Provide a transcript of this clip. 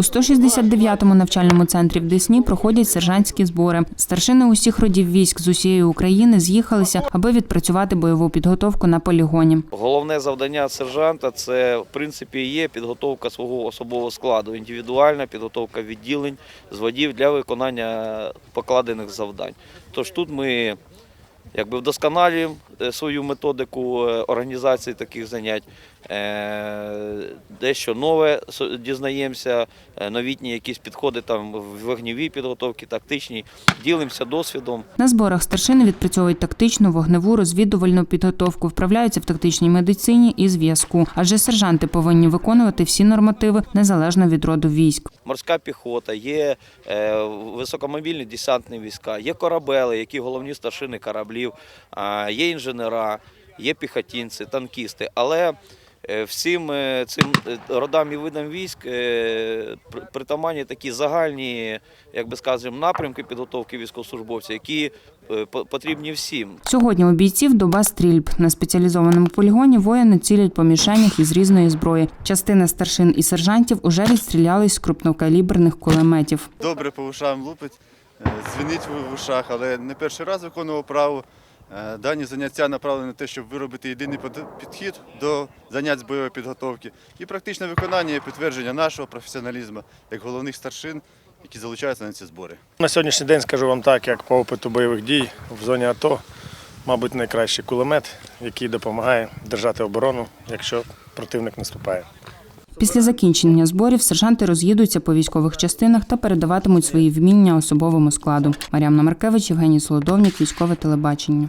У 169-му навчальному центрі в Десні проходять сержантські збори. Старшини усіх родів військ з усієї України з'їхалися, аби відпрацювати бойову підготовку на полігоні. Головне завдання сержанта це в принципі є підготовка свого особового складу, індивідуальна підготовка відділень з водів для виконання покладених завдань. Тож тут ми якби вдосконалюємо е, свою методику е, організації таких занять. Е, Дещо нове дізнаємося, новітні якісь підходи там в вогневій підготовці, тактичній. Ділимося досвідом. На зборах старшини відпрацьовують тактичну, вогневу, розвідувальну підготовку, вправляються в тактичній медицині і зв'язку. Адже сержанти повинні виконувати всі нормативи незалежно від роду військ. морська піхота, є високомобільні десантні війська, є корабели, які головні старшини кораблів, а, є інженера, є піхотінці, танкісти. Але е, всім е, цим е, родам і видам військ при- притаманні такі загальні, як би скажемо, напрямки підготовки військовослужбовців, які по- потрібні всім. Сьогодні у бійців доба стрільб. На спеціалізованому полігоні воїни цілять по мішенях із різної зброї. Частина старшин і сержантів уже відстрілялись з крупнокаліберних кулеметів. добре по ушам лупить, е, дзвенить в ушах, але не перший раз виконував право. Е, Дані заняття направлені на те, щоб виробити єдиний підхід до занять з бойової підготовки. І практичне виконання є підтвердження нашого професіоналізму як головних старшин, які залучаються на ці збори. На сьогоднішній день скажу вам так, як по опиту бойових дій в зоні АТО, мабуть, найкращий кулемет, який допомагає держати оборону, якщо противник наступає. Після закінчення зборів сержанти роз'їдуться по військових частинах та передаватимуть свої вміння особовому складу. Маріамна Маркевич, Євгеній Солодовник, військове телебачення.